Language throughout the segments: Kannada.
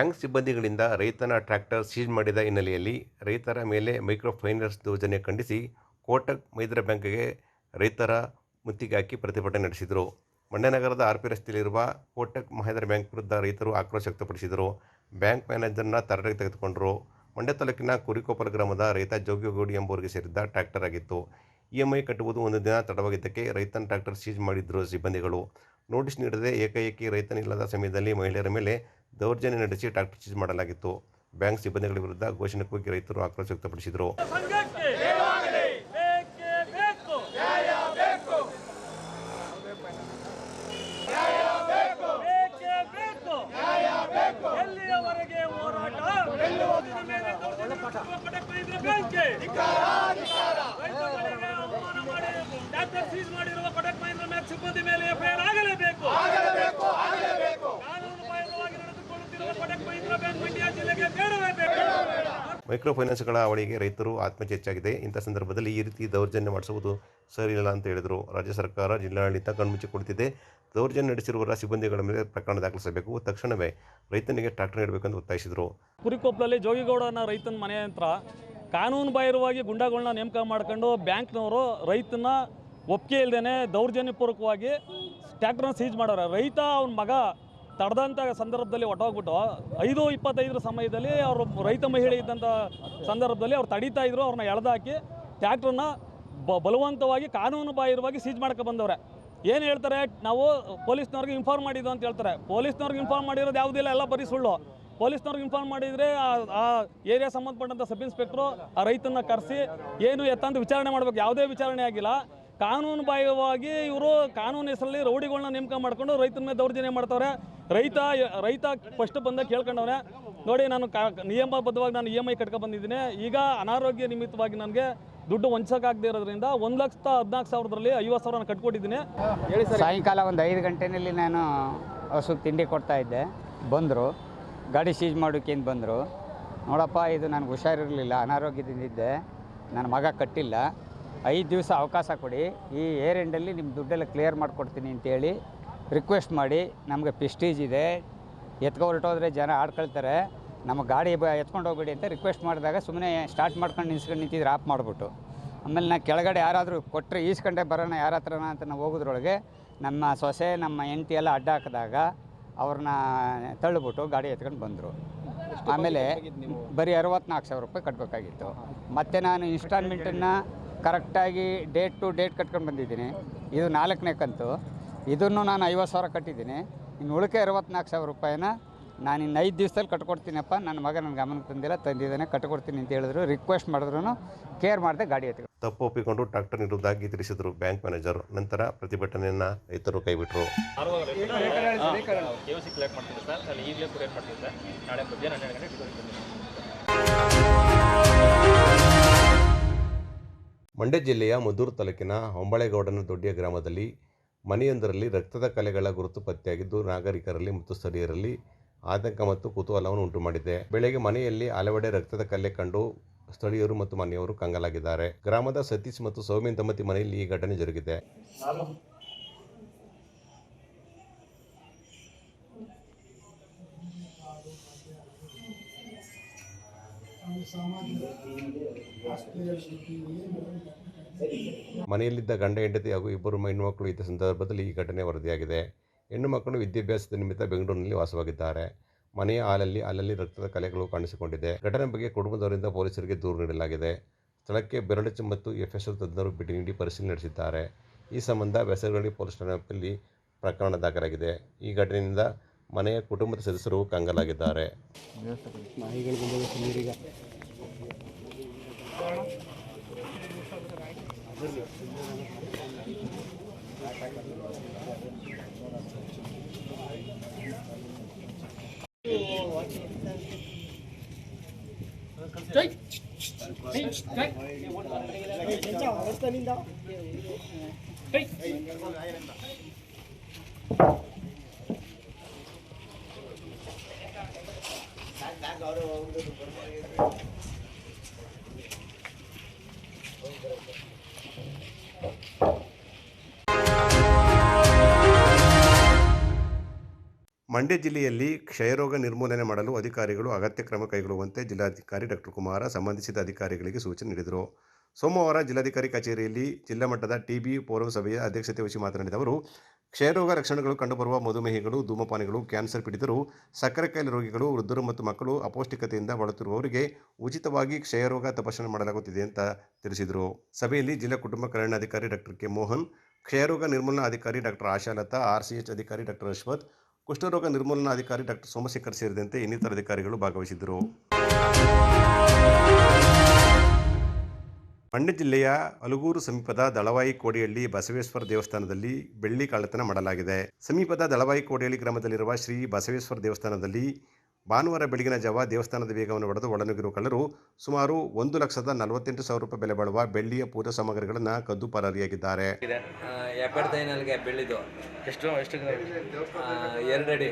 ಬ್ಯಾಂಕ್ ಸಿಬ್ಬಂದಿಗಳಿಂದ ರೈತನ ಟ್ರ್ಯಾಕ್ಟರ್ ಸೀಜ್ ಮಾಡಿದ ಹಿನ್ನೆಲೆಯಲ್ಲಿ ರೈತರ ಮೇಲೆ ಮೈಕ್ರೋ ಫೈನಾನ್ಸ್ ಯೋಜನೆ ಖಂಡಿಸಿ ಕೋಟಕ್ ಮೈದ್ರ ಬ್ಯಾಂಕ್ಗೆ ರೈತರ ಮುತ್ತಿಗೆ ಹಾಕಿ ಪ್ರತಿಭಟನೆ ನಡೆಸಿದರು. ಮಂಡ್ಯನಗರದ ಆರ್ ಪಿ ರಸ್ತೆಯಲ್ಲಿರುವ ಕೋಟಕ್ ಮಹೇಂದ್ರ ಬ್ಯಾಂಕ್ ವಿರುದ್ಧ ರೈತರು ಆಕ್ರೋಶ ವ್ಯಕ್ತಪಡಿಸಿದರು. ಬ್ಯಾಂಕ್ ಮ್ಯಾನೇಜರ್ನ ತರಟೆಗೆ ತೆಗೆದುಕೊಂಡರು. ಮಂಡ್ಯ ತಾಲೂಕಿನ ಕುರಿಕೊಪ್ಪಲ ಗ್ರಾಮದ ರೈತ ಜೋಗಿಗೋಡಿ ಎಂಬುವರಿಗೆ ಸೇರಿದ್ದ ಟ್ರ್ಯಾಕ್ಟರ್ ಆಗಿತ್ತು. ಇ ಎಂ ಐ ಕಟ್ಟುವುದು ಒಂದು ದಿನ ತಡವಾಗಿದ್ದಕ್ಕೆ ರೈತನ ಟ್ರ್ಯಾಕ್ಟರ್ ಸೀಜ್ ಮಾಡಿದ್ರು ಸಿಬ್ಬಂದಿಗಳು. ನೋಟಿಸ್ ನೀಡದೆ ಏಕಾಏಕಿ ರೈತನಿಲ್ಲದ ಸಮಯದಲ್ಲಿ ಮಹಿಳೆಯರ ಮೇಲೆ ದೌರ್ಜನ್ಯ ನಡೆಸಿ ಟ್ರಾಕ್ಟರ್ ಚೀಸ್ ಮಾಡಲಾಗಿತ್ತು. ಬ್ಯಾಂಕ್ ಸಿಬ್ಬಂದಿಗಳ ವಿರುದ್ಧ ಘೋಷಣೆ ಕೂಗಿ ರೈತರು ಆಕ್ರೋಶ ವ್ಯಕ್ತಪಡಿಸಿದರು ಸಂಘಕ್ಕೆ ಬೇಕೇ ಬೇಕು ಬೇಕೇ ಬೇಕು ಎಲ್ಲಿಯವರೆಗೆ ಹೋರಾಟ ರೈತರ ಮೇಲೆ ದೌರ್ಜನ್ಯ ನಡೆಸುವ ಕಟಕ್ ಮಹೀಂದ್ರ ಬ್ಯಾಂಕ್ಗೆ ರೈತರಿಗೆ ಅವಮಾನ ಮಾಡಿ ಟ್ರ್ಯಾಕ್ಟರ್ ಸೀಸ್ ಮಾಡಿರುವ ಕಟಕ್ ಮಹೀಂದ್ರ ಬ್ಯಾಂಕ್ ಸಿಬ್ಬಂದಿ ಮೇಲೆ ಎಫ್ಐಆರ್ ಆಗಲೇಬೇಕು ಕಾನೂನು ಬಾಹಿರವಾಗಿ ನಡೆದುಕೊಳ್ಳುತ್ತಿರುವ ಕಟಕ್ ಮಹೀಂದ್ರ ಬ್ಯಾಂಕ್ ಮಂಡ್ಯ ಜಿಲ್ಲೆಗೆ ಬೇಡವೇ ಬೇಕು ಮೈಕ್ರೋ ಫೈನಾನ್ಸ್ಗಳ ಅವಳಿಗೆ ರೈತರು ಆತ್ಮಹತ್ಯೆ ಹೆಚ್ಚಾಗಿದೆ. ಇಂಥ ಸಂದರ್ಭದಲ್ಲಿ ಈ ರೀತಿ ದೌರ್ಜನ್ಯ ಮಾಡಿಸುವುದು ಸರಿಯಿಲ್ಲ ಅಂತ ಹೇಳಿದರು. ರಾಜ್ಯ ಸರ್ಕಾರ ಜಿಲ್ಲಾಡಳಿತ ಕಣ್ಮುಚ್ಚಿ ಕೊಡುತ್ತಿದೆ. ದೌರ್ಜನ್ಯ ನಡೆಸಿರುವ ಸಿಬ್ಬಂದಿಗಳ ಮೇಲೆ ಪ್ರಕರಣ ದಾಖಲಿಸಬೇಕು. ತಕ್ಷಣವೇ ರೈತನಿಗೆ ಟ್ರಾಕ್ಟರ್ ನೀಡಬೇಕೆಂದು ಒತ್ತಾಯಿಸಿದರು. ಕುರಿಕೊಪ್ಪಲಲ್ಲಿ ಜೋಗಿಗೌಡನ ರೈತನ ಮನೆ ಹತ್ರ ಕಾನೂನು ಬಾಹಿರವಾಗಿ ಗುಂಡಾಗಳನ್ನ ನೇಮಕ ಮಾಡ್ಕೊಂಡು ಬ್ಯಾಂಕ್ನವರು ರೈತನ ಒಪ್ಪಿಗೆ ಇಲ್ಲದೇನೆ ದೌರ್ಜನ್ಯಪೂರ್ವಕವಾಗಿ ಟ್ರ್ಯಾಕ್ಟರ್ನ ಸೀಜ್ ಮಾಡೋರೆ. ರೈತ ಅವನ ಮಗ ತಡೆದಂಥ ಸಂದರ್ಭದಲ್ಲಿ ಹೊಟ್ಟೋಗ್ಬಿಟ್ಟು ಐದು ಇಪ್ಪತ್ತೈದರ ಸಮಯದಲ್ಲಿ ಅವರು ರೈತ ಮಹಿಳೆ ಇದ್ದಂಥ ಸಂದರ್ಭದಲ್ಲಿ ಅವ್ರು ತಡೀತಾ ಇದ್ರು, ಅವ್ರನ್ನ ಎಳೆದಾಕಿ ಟ್ಯಾಕ್ಟ್ರನ್ನ ಬ, ಬಲವಂತವಾಗಿ ಕಾನೂನು ಬಾಹಿರವಾಗಿ ಸೀಜ್ ಮಾಡ್ಕೊ ಬಂದವ್ರೆ. ಏನು ಹೇಳ್ತಾರೆ, ನಾವು ಪೊಲೀಸ್ನವ್ರಿಗೆ ಇನ್ಫಾರ್ಮ್ ಮಾಡಿದ್ದು ಅಂತ ಹೇಳ್ತಾರೆ. ಪೊಲೀಸ್ನವ್ರಿಗೆ ಇನ್ಫಾರ್ಮ್ ಮಾಡಿರೋದು ಯಾವುದಿಲ್ಲ ಎಲ್ಲ ಬರೀ ಸುಳ್ಳು. ಪೊಲೀಸ್ನವ್ರಿಗೆ ಇನ್ಫಾರ್ಮ್ ಮಾಡಿದರೆ ಆ- ಆ ಏರಿಯಾ ಸಂಬಂಧಪಟ್ಟಂಥ ಸಬ್ ಇನ್ಸ್ಪೆಕ್ಟ್ರು ಆ ರೈತನ ಕರೆಸಿ ಏನು ಎತ್ತಂತ ವಿಚಾರಣೆ ಮಾಡಬೇಕು, ಯಾವುದೇ ವಿಚಾರಣೆ ಆಗಿಲ್ಲ. ಕಾನೂನು ಬಾಹಿರವಾಗಿ ಇವರು ಕಾನೂನು ಹೆಸರಲ್ಲಿ ರೌಡಿಗಳನ್ನ ನೇಮಕ ಮಾಡ್ಕೊಂಡು ರೈತನ ಮೇಲೆ ದೌರ್ಜನ್ಯ ಮಾಡ್ತವ್ರೆ. ರೈತ ರೈತ ಫಸ್ಟ್ ಬಂದಾಗ ಕೇಳ್ಕೊಂಡವ್ರೆ ನೋಡಿ ನಾನು ಕಾ ನಿಯಮಬದ್ಧವಾಗಿ ನಾನು ಇ ಎಂ ಐ ಕಟ್ಕೊಂಡು ಬಂದಿದ್ದೀನಿ. ಈಗ ಅನಾರೋಗ್ಯ ನಿಮಿತ್ತವಾಗಿ ನನಗೆ ದುಡ್ಡು ವಂಚಕಾಗದೇ ಇರೋದ್ರಿಂದ ಒಂದು ಲಕ್ಷದ ಹದಿನಾಲ್ಕು ಸಾವಿರದಲ್ಲಿ ಐವತ್ತು ಸಾವಿರ ಹೇಳಿ ಸರ್. ಸಾಯಂಕಾಲ ಒಂದು ಐದು ಗಂಟೆನಲ್ಲಿ ನಾನು ಹಸು ತಿಂಡಿ ಕೊಡ್ತಾ ಇದ್ದೆ. ಬಂದರು. ಗಾಡಿ ಸೀಜ್ ಮಾಡೋಕ್ಕೇನು ಬಂದರು. ನೋಡಪ್ಪ ಇದು ನನಗೆ ಹುಷಾರಿರಲಿಲ್ಲ. ಅನಾರೋಗ್ಯದಿಂದಿದ್ದೆ ನನ್ನ ಮಗ ಕಟ್ಟಿಲ್ಲ. ಐದು ದಿವಸ ಅವಕಾಶ ಕೊಡಿ. ಈ ಏರ್ ಎಂಡಲ್ಲಿ ನಿಮ್ಮ ದುಡ್ಡೆಲ್ಲ ಕ್ಲಿಯರ್ ಮಾಡಿಕೊಡ್ತೀನಿ ಅಂತೇಳಿ ರಿಕ್ವೆಸ್ಟ್ ಮಾಡಿ. ನಮಗೆ ಪ್ರೆಸ್ಟೀಜ್ ಇದೆ. ಎತ್ಕೊ ಹೊರಟೋದ್ರೆ ಜನ ಆಡ್ಕೊಳ್ತಾರೆ. ನಮ್ಮ ಗಾಡಿ ಬ ಎತ್ಕೊಂಡು ಹೋಗ್ಬೇಡಿ ಅಂತ ರಿಕ್ವೆಸ್ಟ್ ಮಾಡಿದಾಗ ಸುಮ್ಮನೆ ಸ್ಟಾರ್ಟ್ ಮಾಡ್ಕೊಂಡು ನಿಲ್ಸ್ಕೊಂಡು ನಿಂತಿದ್ರೆ ಆಪ್ ಮಾಡಿಬಿಟ್ಟು. ಆಮೇಲೆ ನಾ ಕೆಳಗಡೆ ಯಾರಾದರೂ ಕೊಟ್ಟರೆ ಈಸ್ಕೊಂಡೆ ಬರೋಣ ಯಾರ ಹತ್ರನ ಅಂತ ನಾವು ಹೋಗೋದ್ರೊಳಗೆ ನಮ್ಮ ಸೊಸೆ ನಮ್ಮ ಹೆಂಡತಿ ಎಲ್ಲ ಅಡ್ಡ ಹಾಕಿದಾಗ ಅವ್ರನ್ನ ತಳ್ಳಿಬಿಟ್ಟು ಗಾಡಿ ಎತ್ಕೊಂಡು ಬಂದರು. ಆಮೇಲೆ ಬರೀ ಅರವತ್ನಾಲ್ಕು ಸಾವಿರ ರೂಪಾಯಿ ಕಟ್ಟಬೇಕಾಗಿತ್ತು ಮತ್ತು ನಾನು ಇನ್ಸ್ಟಾಲ್ಮೆಂಟನ್ನು ಕರೆಕ್ಟಾಗಿ ಡೇಟ್ ಟು ಡೇಟ್ ಕಟ್ಕೊಂಡು ಬಂದಿದ್ದೀನಿ. ಇದು ನಾಲ್ಕನೇ ಕಂತು. ಇದನ್ನು ನಾನು ಐವತ್ತು ಸಾವಿರ ಕಟ್ಟಿದ್ದೀನಿ. ಇನ್ನು ಉಳಿಕೆ ಅರವತ್ನಾಲ್ಕು ಸಾವಿರ ರೂಪಾಯಿನ ನಾನು ಇನ್ನು ಐದು ದಿವಸದಲ್ಲಿ ಕಟ್ಕೊಡ್ತೀನಪ್ಪ. ನನ್ನ ಮಗ ನನ್ನ ಗಮನಕ್ಕೆ ತಂದಿಲ್ಲ ತಂದಿದ್ದಾನೆ ಕಟ್ಕೊಡ್ತೀನಿ ಅಂತ ಹೇಳಿದ್ರು. ರಿಕ್ವೆಸ್ಟ್ ಮಾಡಿದ್ರು ಕೇರ್ ಮಾಡಿದೆ ಗಾಡಿ ಎತ್ತಿ ತಪ್ಪು ಒಪ್ಪಿಕೊಂಡು ಡಾಕ್ಟರ್ ನೀಡುವುದಾಗಿ ತಿಳಿಸಿದರು ಬ್ಯಾಂಕ್ ಮ್ಯಾನೇಜರ್. ನಂತರ ಪ್ರತಿಭಟನೆಯನ್ನು ರೈತರು ಕೈಬಿಟ್ಟರು ಕೆ ಸಿ ಮಂಡ್ಯ ಜಿಲ್ಲೆಯ ಮದ್ದೂರು ತಾಲೂಕಿನ ಹೊಂಬಳೆಗೌಡನ ದೊಡ್ಡಿಯ ಗ್ರಾಮದಲ್ಲಿ ಮನೆಯೊಂದರಲ್ಲಿ ರಕ್ತದ ಕಲೆಗಳ ಗುರುತು ಪತ್ತೆಯಾಗಿದ್ದು ನಾಗರಿಕರಲ್ಲಿ ಮತ್ತು ಸ್ಥಳೀಯರಲ್ಲಿ ಆತಂಕ ಮತ್ತು ಕುತೂಹಲವನ್ನು ಉಂಟು ಮಾಡಿದೆ ಬೆಳಗ್ಗೆ ಮನೆಯಲ್ಲಿ ಹಲವೆಡೆ ರಕ್ತದ ಕಲೆ ಕಂಡು ಸ್ಥಳೀಯರು ಮತ್ತು ಮನೆಯವರು ಕಂಗಲಾಗಿದ್ದಾರೆ. ಗ್ರಾಮದ ಸತೀಶ್ ಮತ್ತು ಸೌಮ್ಯ ದಂಪತಿ ಮನೆಯಲ್ಲಿ ಈ ಘಟನೆ ಜರುಗಿದೆ. ಮನೆಯಲ್ಲಿದ್ದ ಗಂಡ, ಹೆಂಡತಿ ಹಾಗೂ ಇಬ್ಬರು ಹೆಣ್ಣುಮಕ್ಕಳು ಇದ್ದ ಸಂದರ್ಭದಲ್ಲಿ ಈ ಘಟನೆ ವರದಿಯಾಗಿದೆ. ಹೆಣ್ಣು ಮಕ್ಕಳು ವಿದ್ಯಾಭ್ಯಾಸದ ನಿಮಿತ್ತ ಬೆಂಗಳೂರಿನಲ್ಲಿ ವಾಸವಾಗಿದ್ದಾರೆ. ಮನೆಯ ಹಾಲಲ್ಲಿ ಅಲ್ಲಲ್ಲಿ ರಕ್ತದ ಕಲೆಗಳು ಕಾಣಿಸಿಕೊಂಡಿದೆ. ಘಟನೆ ಬಗ್ಗೆ ಕುಟುಂಬದವರಿಂದ ಪೊಲೀಸರಿಗೆ ದೂರು ನೀಡಲಾಗಿದೆ. ಸ್ಥಳಕ್ಕೆ ಬೆರಳಚ್ಚು ಮತ್ತು ಎಫ್ಎಸ್ಎಲ್ ತಜ್ಞರು ಭೇಟಿ ನೀಡಿ ಪರಿಶೀಲನೆ ನಡೆಸಿದ್ದಾರೆ. ಈ ಸಂಬಂಧ ಬೆಸರಗಡಿ ಪೊಲೀಸ್ ಠಾಣೆಯಲ್ಲಿ ಪ್ರಕರಣ ದಾಖಲಾಗಿದೆ. ಈ ಘಟನೆಯಿಂದ ಮನೆಯ ಕುಟುಂಬದ ಸದಸ್ಯರು ಕಂಗಾಲಾಗಿದ್ದಾರೆ. 对，对，对，对，对，对，对，对，对，对，对，对，对，ಮಂಡ್ಯ ಜಿಲ್ಲೆಯಲ್ಲಿ ಕ್ಷಯರೋಗ ನಿರ್ಮೂಲನೆ ಮಾಡಲು ಅಧಿಕಾರಿಗಳು ಅಗತ್ಯ ಕ್ರಮ ಕೈಗೊಳ್ಳುವಂತೆ ಜಿಲ್ಲಾಧಿಕಾರಿ ಡಾಕ್ಟರ್ ಕುಮಾರ ಸಂಬಂಧಿಸಿದ ಅಧಿಕಾರಿಗಳಿಗೆ ಸೂಚನೆ ನೀಡಿದರು. ಸೋಮವಾರ ಜಿಲ್ಲಾಧಿಕಾರಿ ಕಚೇರಿಯಲ್ಲಿ ಜಿಲ್ಲಾ ಮಟ್ಟದ ಟಿಬಿ ಪೌರಸಭೆಯ ಅಧ್ಯಕ್ಷತೆ ವಹಿಸಿ ಮಾತನಾಡಿದ ಅವರು, ಕ್ಷಯರೋಗ ಲಕ್ಷಣಗಳು ಕಂಡುಬರುವ ಮಧುಮೇಹಿಗಳು, ಧೂಮಪಾನಿಗಳು, ಕ್ಯಾನ್ಸರ್ ಪೀಡಿತರು, ಸಕ್ಕರೆ ಕಾಯಿಲೆ ರೋಗಿಗಳು, ವೃದ್ಧರು ಮತ್ತು ಮಕ್ಕಳು ಅಪೌಷ್ಟಿಕತೆಯಿಂದ ಬಳಲುತ್ತಿರುವವರಿಗೆ ಉಚಿತವಾಗಿ ಕ್ಷಯರೋಗ ತಪಾಸಣೆ ಮಾಡಲಾಗುತ್ತಿದೆ ಅಂತ ತಿಳಿಸಿದರು. ಸಭೆಯಲ್ಲಿ ಜಿಲ್ಲಾ ಕುಟುಂಬ ಕಲ್ಯಾಣಾಧಿಕಾರಿ ಡಾಕ್ಟರ್ ಕೆ ಮೋಹನ್, ಕ್ಷಯರೋಗ ನಿರ್ಮೂಲನಾ ಅಧಿಕಾರಿ ಡಾಕ್ಟರ್ ಆಶಾಲತಾ ಆರ್ಸಿಎಚ್ ಅಧಿಕಾರಿ ಡಾಕ್ಟರ್ ಅಶ್ವಥ್ ಕುಷ್ಠರೋಗ ನಿರ್ಮೂಲನಾಧಿಕಾರಿ ಡಾಕ್ಟರ್ ಸೋಮಶೇಖರ್ ಸೇರಿದಂತೆ ಇನ್ನಿತರ ಅಧಿಕಾರಿಗಳು ಭಾಗವಹಿಸಿದ್ದರು. ಮಂಡ್ಯ ಜಿಲ್ಲೆಯ ಅಲಗೂರು ಸಮೀಪದ ದಳವಾಯಿ ಕೋಡಿಹಳ್ಳಿ ಬಸವೇಶ್ವರ ದೇವಸ್ಥಾನದಲ್ಲಿ ಬೆಳ್ಳಿ ಕಳ್ಳತನ ಮಾಡಲಾಗಿದೆ. ಸಮೀಪದ ದಳವಾಯಿ ಕೋಡಿಹಳ್ಳಿ ಗ್ರಾಮದಲ್ಲಿರುವ ಶ್ರೀ ಬಸವೇಶ್ವರ ದೇವಸ್ಥಾನದಲ್ಲಿ ಭಾನುವಾರ ಬೆಳಗಿನ ಜಾವ ದೇವಸ್ಥಾನದ ವೇಗವನ್ನು ಹೊಡೆದು ಒಳನುಗಿರುವ ಕಳ್ಳರು ಸುಮಾರು ಒಂದು ಲಕ್ಷದ ನಲವತ್ತೆಂಟು ಸಾವಿರ ರೂಪಾಯಿ ಬೆಲೆ ಬಾಳುವ ಬೆಳ್ಳಿಯ ಪೂಜಾ ಸಾಮಗ್ರಿಗಳನ್ನು ಕದ್ದು ಪರಾರಿಯಾಗಿದ್ದಾರೆ. ಎಪ್ಪತ್ತೈನಲ್ಗೆ ಬೆಳ್ಳಿದು? ಎಷ್ಟು ಎಷ್ಟು ಎರಡು ಅಡಿ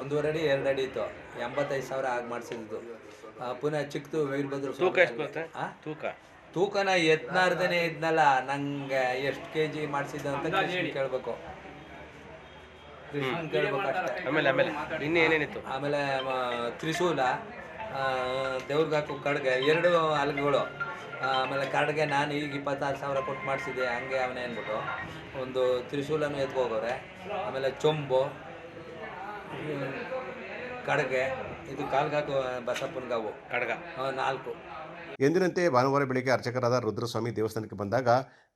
ಒಂದೂವರೆ ಅಡಿ ಎರಡು ಅಡಿ ಇತ್ತು. ಎಂಬತ್ತೈದು ಸಾವಿರ ಆಗಿ ಮಾಡಿಸಿದ್ದು. ಪುನಃ ಚಿಕ್ಕದು ವೀರಭದ್ರ ತೂಕ ಎಷ್ಟು? ತೂಕ? ತೂಕನ ಎತ್ನಾರ್ದನೇ ಇದ್ನಲ್ಲ ನಂಗೆ ಎಷ್ಟು ಕೆ ಜಿ ಮಾಡಿಸಿದ್ದು ಅಂತ ಕೇಳಬೇಕು. ಕೃಷ್ಣನ್ ಕೇಳ್ಬೇಕು ಆಮೇಲೆ ಆಮೇಲೆ. ಇನ್ನೂ ಏನೇನಿತ್ತು ಆಮೇಲೆ ಮ, ತ್ರಿಶೂಲ ದೇವ್ರಿಗೆ ಹಾಕೋ ಕಡ್ಗೆ ಎರಡು ಹಲಗೆಗಳು ಆಮೇಲೆ ಕಡ್ಗೆ ನಾನು ಈಗ ಇಪ್ಪತ್ತಾರು ಸಾವಿರ ಕೊಟ್ಟು ಮಾಡಿಸಿದ್ದೆ ಹಂಗೆ ಅವನೇ ಅಂದ್ಬಿಟ್ಟು. ಒಂದು ತ್ರಿಶೂಲನೂ ಎತ್ಕೋಗವ್ರೆ ಆಮೇಲೆ ಚೊಂಬು ಹ್ಮ್, ಕಡ್ಗೆ ಇದು ಕಾಲ್ಗಾಕು ಬಸಪ್ಪನ್ಗಾವು ಕಡ್ಗ. ಆ, ನಾಲ್ಕು. ಎಂದಿನಂತೆ ಭಾನುವಾರ ಬೆಳಗ್ಗೆ ಅರ್ಚಕರಾದ ರುದ್ರಸ್ವಾಮಿ ದೇವಸ್ಥಾನಕ್ಕೆ ಬಂದಾಗ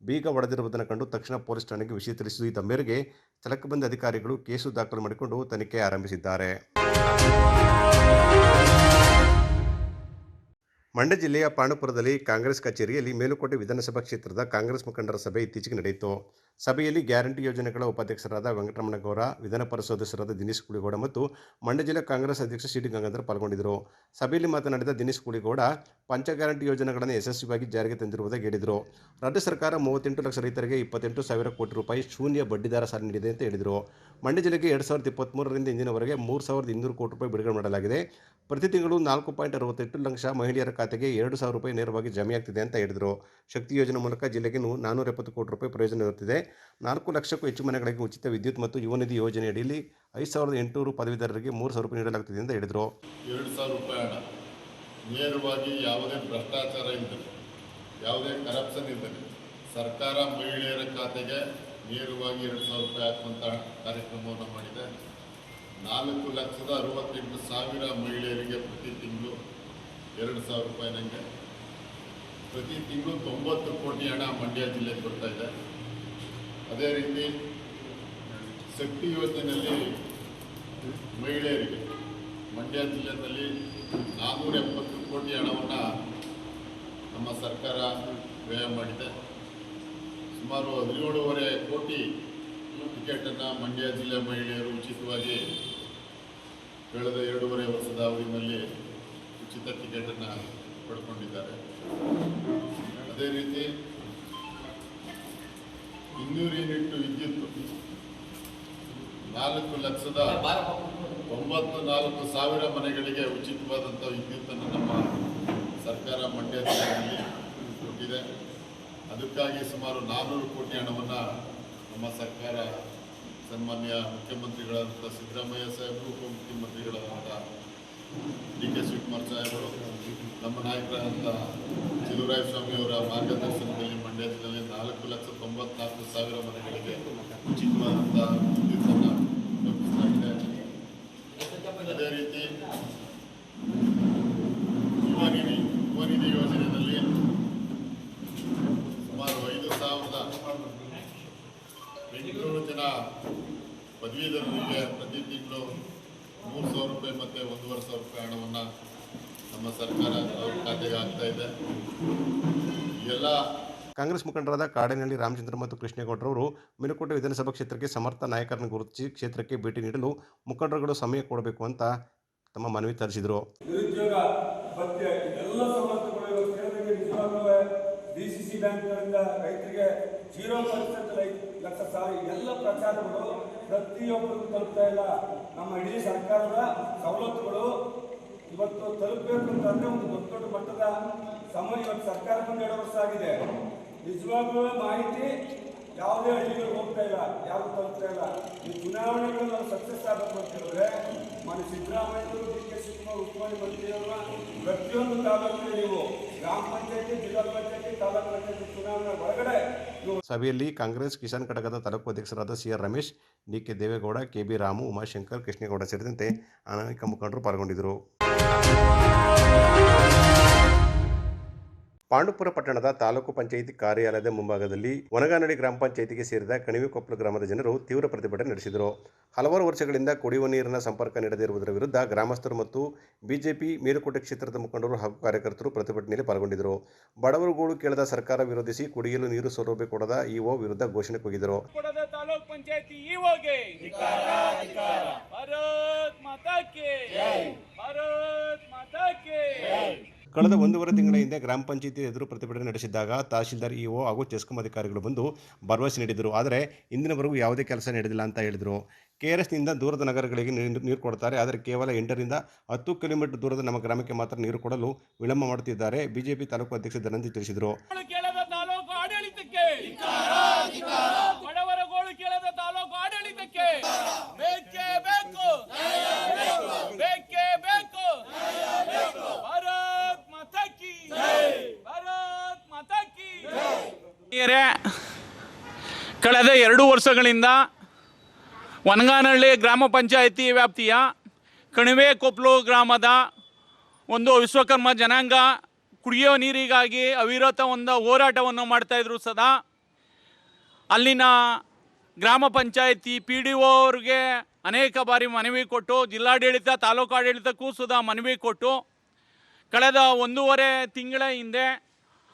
ಬೀಗ ಒಡೆದಿರುವುದನ್ನು ಕಂಡು ತಕ್ಷಣ ಪೊಲೀಸ್ ಠಾಣೆಗೆ ವಿಷಯ ತಿಳಿಸಿದ ಮೇರೆಗೆ ಸ್ಥಳಕ್ಕೆ ಬಂದ ಅಧಿಕಾರಿಗಳು ಕೇಸು ದಾಖಲು ಮಾಡಿಕೊಂಡು ತನಿಖೆ ಆರಂಭಿಸಿದ್ದಾರೆ. ಮಂಡ್ಯ ಜಿಲ್ಲೆಯ ಪಾಂಡುಪುರದಲ್ಲಿ ಕಾಂಗ್ರೆಸ್ ಕಚೇರಿಯಲ್ಲಿ ಮೇಲುಕೋಟೆ ವಿಧಾನಸಭಾ ಕ್ಷೇತ್ರದ ಕಾಂಗ್ರೆಸ್ ಮುಖಂಡರ ಸಭೆ ಇತ್ತೀಚೆಗೆ ನಡೆಯಿತು. ಸಭೆಯಲ್ಲಿ ಗ್ಯಾರಂಟಿ ಯೋಜನೆಗಳ ಉಪಾಧ್ಯಕ್ಷರಾದ ವೆಂಕಟರಮಣಗೌಡ, ವಿಧಾನ ಪರಿಷತ್ ಸದಸ್ಯರಾದ ದಿನೇಶ್ ಕುಳಿಗೌಡ ಮತ್ತು ಮಂಡ್ಯ ಜಿಲ್ಲಾ ಕಾಂಗ್ರೆಸ್ ಅಧ್ಯಕ್ಷ ಸಿ ಡಿ ಗಂಗಾಧರ್ ಪಾಲ್ಗೊಂಡಿದ್ದರು. ಸಭೆಯಲ್ಲಿ ಮಾತನಾಡಿದ ದಿನೇಶ್ ಕುಳಿಗೌಡ, ಪಂಚ ಗ್ಯಾರಂಟಿ ಯೋಜನೆಗಳನ್ನು ಯಶಸ್ವಿಯಾಗಿ ಜಾರಿಗೆ ತಂದಿರುವುದಾಗಿ ಹೇಳಿದರು. ರಾಜ್ಯ ಸರ್ಕಾರ ಮೂವತ್ತೆಂಟು ಲಕ್ಷ ರೈತರಿಗೆ ಇಪ್ಪತ್ತೆಂಟು ಸಾವಿರ ಕೋಟಿ ರೂಪಾಯಿ ಶೂನ್ಯ ಬಡ್ಡಿದರ ಸಾಲ ನೀಡಿದೆ ಅಂತ ಹೇಳಿದರು. ಮಂಡ್ಯ ಜಿಲ್ಲೆಗೆ ಎರಡು ಸಾವಿರದ ಇಪ್ಪತ್ತ್ಮೂರರಿಂದ ಇಂದಿನವರೆಗೆ ಮೂರು ಸಾವಿರದ ಇನ್ನೂರು ಕೋಟಿ ರೂಪಾಯಿ ಬಿಡುಗಡೆ ಮಾಡಲಾಗಿದೆ. ಪ್ರತಿ ತಿಂಗಳು ನಾಲ್ಕು ಪಾಯಿಂಟ್ ಅರವತ್ತೆಂಟು ಲಕ್ಷ ಮಹಿಳೆಯರ ಖಾತೆಗೆ ಎರಡು ಸಾವಿರ ರೂಪಾಯಿ ನೇರವಾಗಿ ಜಮೆಯಾಗ್ತಿದೆ ಅಂತ ಹೇಳಿದರು. ಶಕ್ತಿ ಯೋಜನೆ ಮೂಲಕ ಜಿಲ್ಲೆಗೆ ನಾನ್ನೂರ ಎಪ್ಪತ್ತು ಕೋಟಿ ರೂಪಾಯಿ ಪ್ರಯೋಜನ ಇರುತ್ತಿದೆ. ನಾಲ್ಕು ಲಕ್ಷಕ್ಕೂ ಹೆಚ್ಚು ಮನೆಗಳಿಗೆ ಉಚಿತ ವಿದ್ಯುತ್ ಮತ್ತು ಯುವ ನಿಧಿ ಯೋಜನೆಯಡಿಯಲ್ಲಿ ಐದು ಸಾವಿರದ ಎಂಟುನೂರು ಪದವೀಧರರಿಗೆ ಮೂರು ಸಾವಿರ ರೂಪಾಯಿ ನೀಡಲಾಗುತ್ತಿದೆ ಅಂತ ಹೇಳಿದರು. ಎರಡು ಸಾವಿರ ರೂಪಾಯಿ ಹಣ. ನೇರವಾಗಿ ಯಾವುದೇ ಭ್ರಷ್ಟಾಚಾರ ಇದ್ದರೆ ಯಾವುದೇ ಕರಪ್ಷನ್ ಇದ್ದರೆ ಸರ್ಕಾರ ಮಹಿಳೆಯರ ಖಾತೆಗೆ ನೇರವಾಗಿ ಎರಡು ಸಾವಿರ ರೂಪಾಯಿ ಹಾಕುವಂಥ ಕಾರ್ಯಕ್ರಮವನ್ನು ಮಾಡಿದೆ. ನಾಲ್ಕು ಲಕ್ಷದ ಅರವತ್ತೆಂಟು ಸಾವಿರ ಮಹಿಳೆಯರಿಗೆ ಪ್ರತಿ ತಿಂಗಳು ಎರಡು ಸಾವಿರ ರೂಪಾಯಿ ನನಗೆ ಪ್ರತಿ ತಿಂಗಳು ತೊಂಬತ್ತು ಕೋಟಿ ಹಣ ಮಂಡ್ಯ ಜಿಲ್ಲೆಗೆ ಬರ್ತಾ ಇದೆ. ಅದೇ ರೀತಿ ಶಕ್ತಿ ಯೋಜನೆಯಲ್ಲಿ ಮಹಿಳೆಯರಿಗೆ ಮಂಡ್ಯ ಜಿಲ್ಲೆಯಲ್ಲಿ ನಾನ್ನೂರ ಎಪ್ಪತ್ತು ಕೋಟಿ ಹಣವನ್ನು ನಮ್ಮ ಸರ್ಕಾರ ವ್ಯಯ ಮಾಡಿದೆ. ಸುಮಾರು ಹದಿನೇಳುವರೆ ಕೋಟಿ ಟಿಕೆಟನ್ನು ಮಂಡ್ಯ ಜಿಲ್ಲೆ ಮಹಿಳೆಯರು ಉಚಿತವಾಗಿ ಕಳೆದ ಎರಡೂವರೆ ವರ್ಷದ ಅವಧಿನಲ್ಲಿ ಉಚಿತ ಟಿಕೆಟನ್ನು ಪಡ್ಕೊಂಡಿದ್ದಾರೆ. ಅದೇ ರೀತಿ ಇನ್ನೂರು ಯೂನಿಟ್ ವಿದ್ಯುತ್ ನಾಲ್ಕು ಲಕ್ಷದ ಒಂಬತ್ತು ನಾಲ್ಕು ಸಾವಿರ ಮನೆಗಳಿಗೆ ಉಚಿತವಾದಂಥ ವಿದ್ಯುತ್ತನ್ನು ನಮ್ಮ ಸರ್ಕಾರ ಮಂಡ್ಯ ಜಿಲ್ಲೆಯಲ್ಲಿ ಕೊಟ್ಟಿದೆ. ಅದಕ್ಕಾಗಿ ಸುಮಾರು ನಾನ್ನೂರು ಕೋಟಿ ಹಣವನ್ನು ನಮ್ಮ ಸರ್ಕಾರ ಸನ್ಮಾನ್ಯ ಮುಖ್ಯಮಂತ್ರಿಗಳಾದಂಥ ಸಿದ್ದರಾಮಯ್ಯ ಸಾಹೇಬರು ಉಪಮುಖ್ಯಮಂತ್ರಿಗಳಾದಂಥ ಡಿ ಕೆ ಶಿವಕುಮಾರ್ ಸಾಹೇಬರು, ನಮ್ಮ ನಾಯಕರಾದಂಥ ಚಿಲುರಾಯ ಸ್ವಾಮಿ ಅವರ ಮಾರ್ಗದರ್ಶನದಲ್ಲಿ ಮಂಡ್ಯ ಜಿಲ್ಲೆಯಲ್ಲಿ ನಾಲ್ಕು ಲಕ್ಷ ತೊಂಬತ್ನಾಲ್ಕು ಸಾವಿರ ಮನೆಗಳಿಗೆ ಉಚಿತವಾದಂಥ ವಿದ್ಯುತ್ತನ್ನು ಕಲ್ಪಿಸಲಾಗಿದೆ. ಅದೇ ರೀತಿ ಯುವನಿಧಿ ಯುವನಿಧಿ ಯೋಜನೆಯಲ್ಲಿ ಸುಮಾರು ಐದು ಸಾವಿರದ ಎಂಟುನೂರು ಜನ ಪದವೀಧರರಿಗೆ ಪ್ರತಿ ತಿಂಗಳು ಮೂರು ಸಾವಿರ ರೂಪಾಯಿ ಮತ್ತೆ ಒಂದೂವರೆ ಸಾವಿರ ರೂಪಾಯಿ ಹಣವನ್ನು ನಮ್ಮ ಸರ್ಕಾರ ಅವ್ರ ಖಾತೆಗೆ ಹಾಕ್ತಾ ಇದೆ. ಎಲ್ಲ ಕಾಂಗ್ರೆಸ್ ಮುಖಂಡರಾದ ಕಾಡೇನಹಳ್ಳಿ ರಾಮಚಂದ್ರ ಮತ್ತು ಕೃಷ್ಣೇಗೌಡರವರು ಮೇಲುಕೋಟೆ ವಿಧಾನಸಭಾ ಕ್ಷೇತ್ರಕ್ಕೆ ಸಮರ್ಥ ನಾಯಕರನ್ನು ಗುರುತಿಸಿ ಕ್ಷೇತ್ರಕ್ಕೆ ಭೇಟಿ ನೀಡಲು ಮುಖಂಡರುಗಳು ಸಮಯ ಕೊಡಬೇಕು ಅಂತ ತಮ್ಮ ಮನವಿ ತರಿಸಿದರು. ನಿರುದ್ಯೋಗ ಭತ್ಯೆ ಎಲ್ಲ ಸವಲತ್ತುಗಳು ಕೇಳಿದಂಗೆ ನಿಜವಾಗ್ಲೂ ಡಿ ಸಿ ಸಿ ಬ್ಯಾಂಕ್ಗಳಿಂದ ರೈತರಿಗೆ ಜೀರೋ ಪರ್ಸೆಂಟ್ ಲಕ್ಷ ಸಾರಿ ಎಲ್ಲ ಪ್ರಚಾರಗಳು ಪ್ರತಿಯೊಬ್ಬರಿಗೂ ತಲುಪ್ತಾ ಇಲ್ಲ. ನಮ್ಮ ಇಡೀ ಸರ್ಕಾರದ ಸವಲತ್ತುಗಳು ಇವತ್ತು ತಲುಪಬೇಕು ಅಂತಂದ್ರೆ ಒಂದು ದೊಡ್ಡ ದೊಡ್ಡ ಮಟ್ಟದ ಸಮಯ ಇವತ್ತು ಸರ್ಕಾರ ಬಂದು ಎರಡು ವರ್ಷ ಆಗಿದೆ. ನಿಜವಾಗ್ಲೂ ಮಾಹಿತಿ ಯಾವುದೇ ಹಳ್ಳಿಗಳು ಹೋಗ್ತಾ ಇಲ್ಲ ಯಾರು ತಲುಪ್ತಾ ಇಲ್ಲ. ಈ ಚುನಾವಣೆಗಳು ನಾವು ಸಕ್ಸಸ್ ಆಗಬೇಕು ಅಂತ ಹೇಳಿದ್ರೆ, ಮಾನ್ಯ ಸಿದ್ದರಾಮಯ್ಯವರು ಡಿ ಕೆ ಶಿವಕುಮಾರ್ ಮುಖ್ಯಮಂತ್ರಿಯವರ ಪ್ರತಿಯೊಂದು ತಾಲೂಕಿನಲ್ಲಿ ನೀವು ಗ್ರಾಮ ಪಂಚಾಯತಿ, ಜಿಲ್ಲಾ ಪಂಚಾಯತಿ, ತಾಲೂಕು ಪಂಚಾಯತಿ ಚುನಾವಣೆ ಒಳಗಡೆ ಸಭೆಯಲ್ಲಿ ಕಾಂಗ್ರೆಸ್ ಕಿಸಾನ್ ಘಟಕದ ತಾಲೂಕು ಅಧ್ಯಕ್ಷರಾದ C R Ramesh D K Devegowda K B Ramu, Umashankar, Krishnegowda ಸೇರಿದಂತೆ ಅನೇಕ ಮುಖಂಡರು ಪಾಲ್ಗೊಂಡಿದ್ದರು. ಪಾಂಡುಪುರ ಪಟ್ಟಣದ ತಾಲೂಕು ಪಂಚಾಯಿತಿ ಕಾರ್ಯಾಲಯದ ಮುಂಭಾಗದಲ್ಲಿ ಒನಗಾನಡಿ ಗ್ರಾಮ ಪಂಚಾಯಿತಿಗೆ ಸೇರಿದ ಕಣಿವೆಕೊಪ್ಪಲು ಗ್ರಾಮದ ಜನರು ತೀವ್ರ ಪ್ರತಿಭಟನೆ ನಡೆಸಿದರು. ಹಲವಾರು ವರ್ಷಗಳಿಂದ ಕುಡಿಯುವ ನೀರಿನ ಸಂಪರ್ಕ ನೀಡದಿರುವುದರ ವಿರುದ್ಧ ಗ್ರಾಮಸ್ಥರು ಮತ್ತು ಬಿಜೆಪಿ ಮೇಲುಕೋಟೆ ಕ್ಷೇತ್ರದ ಮುಖಂಡರು ಹಾಗೂ ಕಾರ್ಯಕರ್ತರು ಪ್ರತಿಭಟನೆಯಲ್ಲಿ ಪಾಲ್ಗೊಂಡಿದ್ದರು. ಬಡವರುಗಳು ಕೇಳದ ಸರ್ಕಾರ ವಿರೋಧಿಸಿ ಕುಡಿಯಲು ನೀರು ಸೌಲಭ್ಯ ಕೊಡದ ಇಒ ವಿರುದ್ಧ ಘೋಷಣೆ ಕೂಗಿದರು. ಭಾರತ್ ಮಾತಾ ಕಳೆದ ಒಂದೂವರೆ ತಿಂಗಳ ಹಿಂದೆ ಗ್ರಾಮ ಪಂಚಾಯಿತಿ ಎದುರು ಪ್ರತಿಭಟನೆ ನಡೆಸಿದ್ದಾಗ ತಹಶೀಲ್ದಾರ್ ಇಒ ಹಾಗೂ ಚೆಸ್ಕಮ್ ಅಧಿಕಾರಿಗಳು ಬಂದು ಭರವಸೆ ನೀಡಿದರು. ಆದರೆ ಇಂದಿನವರೆಗೂ ಯಾವುದೇ ಕೆಲಸ ನಡೆದಿಲ್ಲ ಅಂತ ಹೇಳಿದರು. ಕೆ ಆರ್ ಎಸ್ನಿಂದ ದೂರದ ನಗರಗಳಿಗೆ ನೀರು ನೀರು ಕೊಡ್ತಾರೆ. ಆದರೆ ಕೇವಲ ಎಂಟರಿಂದ ಹತ್ತು ಕಿಲೋಮೀಟರ್ ದೂರದ ನಮ್ಮ ಗ್ರಾಮಕ್ಕೆ ಮಾತ್ರ ನೀರು ಕೊಡಲು ವಿಳಂಬ ಮಾಡುತ್ತಿದ್ದಾರೆ. ಬಿಜೆಪಿ ತಾಲೂಕು ಅಧ್ಯಕ್ಷ ಧನಂಜಯ ತಿಳಿಸಿದರು. ಗೋಳು ತಾಲೂಕು ಆಡಳಿತಕ್ಕೆ. ಬಡವರ ಗೋಳು ಕೇಳದ ತಾಲೂಕು ಆಡಳಿತಕ್ಕೆ. ಬೇಕೇ. ಬೇಕು ಬೇಕೇ ಬೇಕು ಭಾರತ್ ಮಾತಾ ಕಿ ಭಾರತ್ ಮಾತಾ ಕಿ ಕಳೆದ ಎರಡು ವರ್ಷಗಳಿಂದ ವನಗಾನಹಳ್ಳಿ ಗ್ರಾಮ ಪಂಚಾಯಿತಿ ವ್ಯಾಪ್ತಿಯ ಕಣಿವೆ ಕೊಪ್ಲು ಗ್ರಾಮದ ಒಂದು ವಿಶ್ವಕರ್ಮ ಜನಾಂಗ ಕುಡಿಯೋ ನೀರಿಗಾಗಿ ಅವಿರತ ಒಂದು ಹೋರಾಟವನ್ನು ಮಾಡ್ತಾಯಿದ್ರು ಸದಾ. ಅಲ್ಲಿನ ಗ್ರಾಮ ಪಂಚಾಯಿತಿ ಪಿ ಡಿ ಒ ಅವ್ರಿಗೆ ಅನೇಕ ಬಾರಿ ಮನವಿ ಕೊಟ್ಟು, ಜಿಲ್ಲಾಡಳಿತ ತಾಲೂಕಾಡಳಿತಕ್ಕೂ ಸುಧಾ ಮನವಿ ಕೊಟ್ಟು ಕಳೆದ ಒಂದೂವರೆ ತಿಂಗಳ ಹಿಂದೆ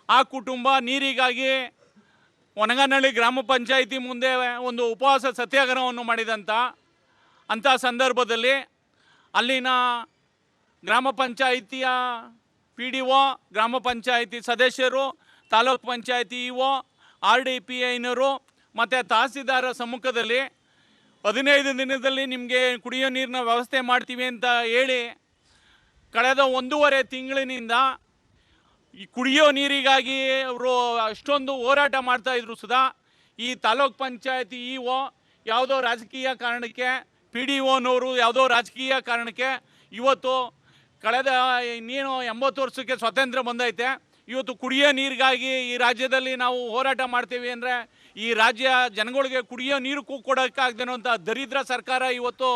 ಆ ಕುಟುಂಬ ನೀರಿಗಾಗಿ ಒನಗನಹಳ್ಳಿ ಗ್ರಾಮ ಪಂಚಾಯಿತಿ ಮುಂದೆ ಒಂದು ಉಪವಾಸ ಸತ್ಯಾಗ್ರಹವನ್ನು ಮಾಡಿದಂಥ ಅಂಥ ಸಂದರ್ಭದಲ್ಲಿ ಅಲ್ಲಿನ ಗ್ರಾಮ ಪಂಚಾಯಿತಿಯ ಪಿ ಡಿ ಒ, ಗ್ರಾಮ ಪಂಚಾಯಿತಿ ಸದಸ್ಯರು, taluk panchayat E O, R D P ಐನರು ಮತ್ತು ತಹಸೀಲ್ದಾರ ಸಮ್ಮುಖದಲ್ಲಿ ಹದಿನೈದು ದಿನದಲ್ಲಿ ನಿಮಗೆ ಕುಡಿಯೋ ನೀರಿನ ವ್ಯವಸ್ಥೆ ಮಾಡ್ತೀವಿ ಅಂತ ಹೇಳಿ ಕಳೆದ ಒಂದೂವರೆ ತಿಂಗಳಿನಿಂದ ಈ ಕುಡಿಯೋ ನೀರಿಗಾಗಿ ಅವರು ಅಷ್ಟೊಂದು ಹೋರಾಟ ಮಾಡ್ತಾ ಇದ್ರು ಸುಧಾ. ಈ ತಾಲೂಕ್ ಪಂಚಾಯತಿ ಇ ಒ ಯಾವುದೋ ರಾಜಕೀಯ ಕಾರಣಕ್ಕೆ, ಪಿ ಡಿ ಒನವರು ಯಾವುದೋ ರಾಜಕೀಯ ಕಾರಣಕ್ಕೆ ಇವತ್ತು ಕಳೆದ ಇನ್ನೇನು ಎಂಬತ್ತು ವರ್ಷಕ್ಕೆ ಸ್ವಾತಂತ್ರ್ಯ ಬಂದೈತೆ. ಇವತ್ತು ಕುಡಿಯೋ ನೀರಿಗಾಗಿ ಈ ರಾಜ್ಯದಲ್ಲಿ ನಾವು ಹೋರಾಟ ಮಾಡ್ತೀವಿ ಅಂದರೆ ಈ ರಾಜ್ಯ ಜನಗಳಿಗೆ ಕುಡಿಯೋ ನೀರು ಕೊಡೋಕ್ಕಾಗ್ದೇನೋ ಅಂತ ದರಿದ್ರ ಸರ್ಕಾರ ಇವತ್ತು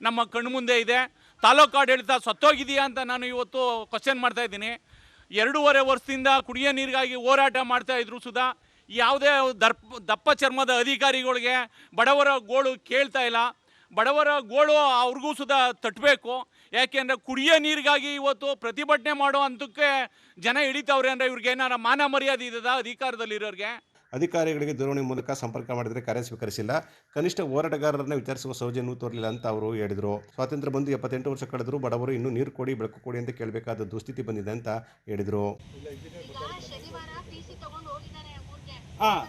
ನಮ್ಮ ಕಣ್ಮುಂದೆ ಇದೆ. ತಾಲೂಕು ಆಡಳಿತ ಸತ್ತೋಗಿದೆಯಾ ಅಂತ ನಾನು ಇವತ್ತು ಕ್ವಶನ್ ಮಾಡ್ತಾ ಇದ್ದೀನಿ. ಎರಡೂವರೆ ವರ್ಷದಿಂದ ಕುಡಿಯೋ ನೀರಿಗಾಗಿ ಹೋರಾಟ ಮಾಡ್ತಾ ಇದ್ರು ಸುಧಾ. ಯಾವುದೇ ದರ್ಪ, ದಪ್ಪ ಚರ್ಮದ ಅಧಿಕಾರಿಗಳಿಗೆ ಬಡವರ ಗೋಳು ಕೇಳ್ತಾ ಇಲ್ಲ. ಬಡವರ ಗೋಳು ಅವ್ರಿಗೂ ಸುಧಾ ತಟ್ಟಬೇಕು ಯಾಕೆಂದರೆ ಕುಡಿಯೋ ನೀರಿಗಾಗಿ ಇವತ್ತು ಪ್ರತಿಭಟನೆ ಮಾಡೋ ಹಂತಕ್ಕೆ ಜನ ಹಿಡಿತಾವ್ರೆ ಅಂದರೆ ಇವ್ರಿಗೆ ಏನಾರ ಮಾನ ಮರ್ಯಾದೆ ಇದದ ಅಧಿಕಾರದಲ್ಲಿರೋರಿಗೆ? ಅಧಿಕಾರಿಗಳಿಗೆ ದೂರವಾಣಿ ಮೂಲಕ ಸಂಪರ್ಕ ಮಾಡಿದರೆ ಕಾರ್ಯ ಸ್ವೀಕರಿಸಿಲ್ಲ. ಕನಿಷ್ಠ ಹೋರಾಟಗಾರರನ್ನ ವಿಚಾರಿಸುವ ಸೌಜನ್ಯ ತೋರಲಿಲ್ಲ ಅಂತ ಅವರು ಹೇಳಿದರು. ಸ್ವಾತಂತ್ರ್ಯ ಬಂದು ಎಪ್ಪತ್ತೆಂಟು ವರ್ಷ ಕಳೆದರೂ ಬಡವರು ಇನ್ನೂ ನೀರು ಕೊಡಿ ಬೆಳಕು ಕೊಡಿ ಅಂತ ಕೇಳಬೇಕಾದ ದುಸ್ಥಿತಿ ಬಂದಿದೆ ಅಂತ ಹೇಳಿದರು. ಹಾಂ.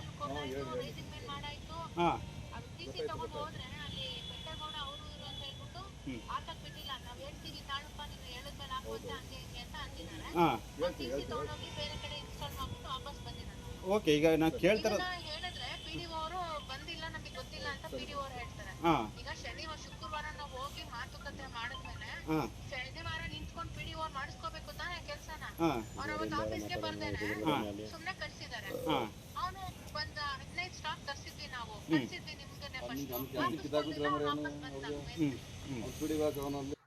ಓಕೆ ಈಗ ನಾನು ಕೇಳ್ತಾರ ಹೇಳಿದ್ರೆ ಪಿ ಅವರು ಬಂದಿಲ್ಲ ನಮಗೆ ಗೊತ್ತಿಲ್ಲ ಅಂತ ಪಿಡಿಒ ಅವರು ಹೇಳ್ತಾರೆ. ಹಾಂ. ಈಗ ಶನಿವಾರ ಶುಕ್ರವಾರ ನಾವು ಹೋಗಿ ಮಾತುಕತೆ ಮಾಡಿದ್ಮೇಲೆ ಹಾಂ. ಶನಿವಾರ ನಿಂತ್ಕೊಂಡು ಪಿ ಡಿ ಅವ್ರು ಮಾಡಿಸ್ಕೋಬೇಕು ತಾನೇ ಕೆಲ್ಸನ? ಅವ್ರ ಅವತ್ತು ಆಫೀಸ್ಗೆ ಬರ್ದೇನೆ ಹಾಂ. ಸುಮ್ನೆ ಕಳ್ಸಿದ್ದಾರೆ ಅವನು ಬಂದ ಹದಿನೈದು ಸ್ಟಾಕ್ ತರಿಸಿದ್ವಿ ನಾವು. ಕಳ್ಸಿದ್ವಿ ನಿಮ್ಗೆನೆ ಫಸ್ಟ್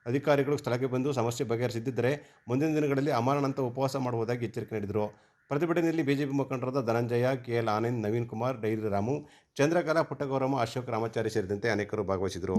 ಅಧಿಕಾರಿಗಳು ಸ್ಥಳಕ್ಕೆ ಬಂದು ಸಮಸ್ಯೆ ಬಗೆಹರಿಸಿದ್ದರೆ ಮುಂದಿನ ದಿನಗಳಲ್ಲಿ ಅಮಾನಂತ ಉಪವಾಸ ಮಾಡುವುದಾಗಿ ಎಚ್ಚರಿಕೆ ನೀಡಿದರು. ಪ್ರತಿಭಟನೆಯಲ್ಲಿ ಬಿಜೆಪಿ ಮುಖಂಡರಾದ Dhananjaya K L Anand, Naveen Kumar, dairy Ramu, Chandrakala Puttagowramma, Ashok Ramachari ಸೇರಿದಂತೆ ಅನೇಕರು ಭಾಗವಹಿಸಿದರು